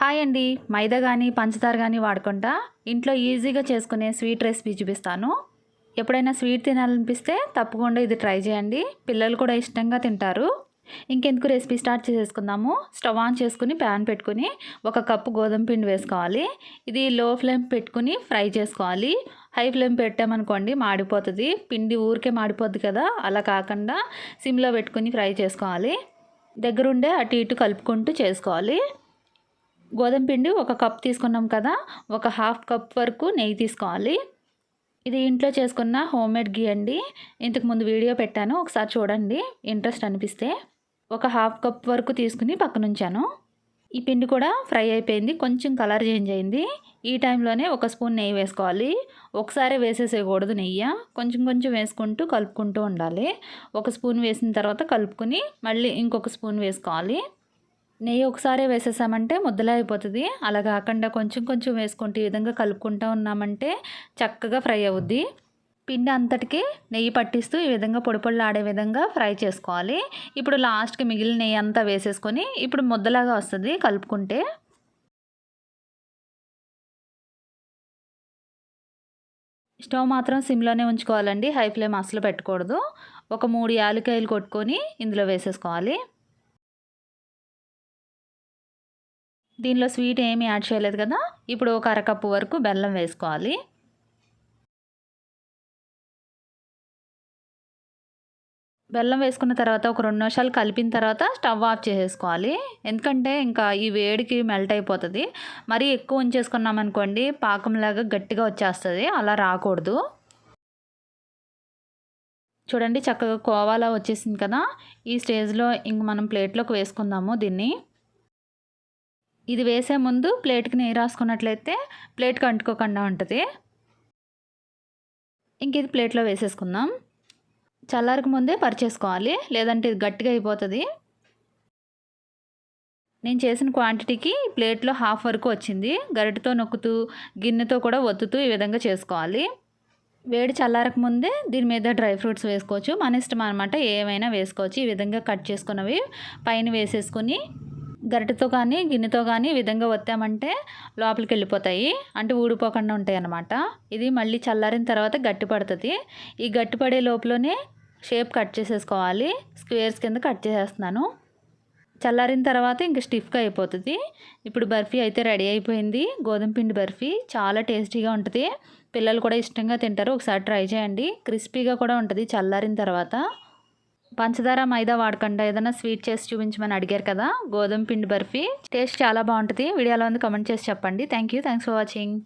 Hi అండి. మైదా కానీ పంచదార కానీ వాడకుండా ఇంట్లో ఈజీగా చేసుకునే స్వీట్ రెసిపీ చూపిస్తాను. ఎప్పుడైనా స్వీట్ తినాలనిపిస్తే తప్పకుండా ఇది ట్రై చేయండి. పిల్లలు కూడా ఇష్టంగా తింటారు. ఇంకెందుకు రెసిపీ స్టార్ట్ చేసేసుకుందాము. స్టవ్ ఆన్ చేసుకుని ప్యాన్ పెట్టుకుని ఒక కప్పు గోధుమ పిండి వేసుకోవాలి. ఇది లో ఫ్లేమ్ పెట్టుకుని ఫ్రై చేసుకోవాలి. హై ఫ్లేమ్ పెట్టామనుకోండి మాడిపోతుంది. పిండి ఊరికే మాడిపోద్ది కదా. అలా కాకుండా సిమ్లో పెట్టుకుని ఫ్రై చేసుకోవాలి. దగ్గరుండే అటు ఇటు కలుపుకుంటూ చేసుకోవాలి. గోధుమ పిండి ఒక కప్ తీసుకున్నాం కదా ఒక హాఫ్ కప్ వరకు నెయ్యి తీసుకోవాలి. ఇది ఇంట్లో చేసుకున్న హోమ్ మేడ్ గీ అండి. ఇంతకు ముందు వీడియో పెట్టాను ఒకసారి చూడండి ఇంట్రెస్ట్ అనిపిస్తే. ఒక హాఫ్ కప్ వరకు తీసుకుని పక్కనుంచాను ఈ పిండి కూడా ఫ్రై అయిపోయింది కొంచెం కలర్ చేంజ్ అయింది. ఈ టైంలోనే ఒక స్పూన్ నెయ్యి వేసుకోవాలి. ఒకసారి వేసేసేయకూడదు నెయ్యి. కొంచెం కొంచెం వేసుకుంటూ కలుపుకుంటూ ఉండాలి. ఒక స్పూన్ వేసిన తర్వాత కలుపుకుని మళ్ళీ ఇంకొక స్పూన్ వేసుకోవాలి. నెయ్యి ఒకసారి వేసేసామంటే ముద్దలా అయిపోతుంది. అలా కాకుండా కొంచెం కొంచెం వేసుకుంటూ ఈ విధంగా కలుపుకుంటూ ఉన్నామంటే చక్కగా ఫ్రై అవుద్ది. పిండి అంతటికి నెయ్యి పట్టిస్తూ ఈ విధంగా పొడి ఆడే విధంగా ఫ్రై చేసుకోవాలి. ఇప్పుడు లాస్ట్కి మిగిలిన నెయ్యి అంతా వేసేసుకొని ఇప్పుడు ముద్దలాగా వస్తుంది కలుపుకుంటే. స్టవ్ మాత్రం సిమ్లోనే ఉంచుకోవాలండి. హై ఫ్లేమ్ అసలు పెట్టకూడదు. ఒక మూడు యాలకాయలు కొట్టుకొని ఇందులో వేసేసుకోవాలి. దీనిలో స్వీట్ ఏమీ యాడ్ చేయలేదు కదా. ఇప్పుడు ఒక అరకప్పు వరకు బెల్లం వేసుకోవాలి. బెల్లం వేసుకున్న తర్వాత ఒక రెండు నిమిషాలు కలిపిన తర్వాత స్టవ్ ఆఫ్ చేసేసుకోవాలి. ఎందుకంటే ఇంకా ఈ వేడికి మెల్ట్ అయిపోతుంది. మరీ ఎక్కువ ఉంచేసుకున్నాం అనుకోండి పాకంలాగా గట్టిగా వచ్చేస్తుంది. అలా రాకూడదు. చూడండి చక్కగా కోవాలా వచ్చేసింది కదా. ఈ స్టేజ్లో ఇంక మనం ప్లేట్లోకి వేసుకుందాము దీన్ని. ఇది వేసే ముందు ప్లేట్కి నెయ్యి రాసుకున్నట్లయితే ప్లేట్కి అంటుకోకుండా ఉంటుంది. ఇంక ఇది ప్లేట్లో వేసేసుకుందాం. చల్లారికి ముందే పరిచేసుకోవాలి. లేదంటే ఇది గట్టిగా అయిపోతుంది. నేను చేసిన క్వాంటిటీకి ప్లేట్లో హాఫ్ వరకు వచ్చింది. గరిటతో నొక్కుతూ గిన్నెతో కూడా ఒత్తుతూ ఈ విధంగా చేసుకోవాలి. వేడి చల్లారక ముందే దీని మీద డ్రై ఫ్రూట్స్ వేసుకోవచ్చు. మన ఇష్టం అనమాట ఏమైనా వేసుకోవచ్చు. ఈ విధంగా కట్ చేసుకున్నవి పైన వేసేసుకొని గరిటెతో కానీ గిన్నెతో కానీ విధంగా వత్తామంటే లోపలికి వెళ్ళిపోతాయి. అంటే ఊడిపోకుండా ఉంటాయి అన్నమాట. ఇది మళ్ళీ చల్లారిన తర్వాత గట్టి పడుతుంది. ఈ గట్టి పడే లోపలనే షేప్ కట్ చేసేసుకోవాలి. స్క్వేర్స్ కింద కట్ చేసేస్తున్నాను. చల్లారిన తర్వాత ఇంకా స్టిఫ్గా అయిపోతుంది. ఇప్పుడు బర్ఫీ అయితే రెడీ అయిపోయింది. గోధుమ పిండి బర్ఫీ చాలా టేస్టీగా ఉంటుంది. పిల్లలు కూడా ఇష్టంగా తింటారు. ఒకసారి ట్రై చేయండి. క్రిస్పీగా కూడా ఉంటుంది చల్లారిన తర్వాత. పంచదార మైదా వాడకుండా. ఏదైనా స్వీట్ చేసి చూపించమని అడిగారు కదా గోధుమ పిండి బర్ఫీ. టేస్ట్ చాలా బాగుంటుంది. వీడియోలో ఉంది కమెంట్ చేసి చెప్పండి. Thank you thanks for watching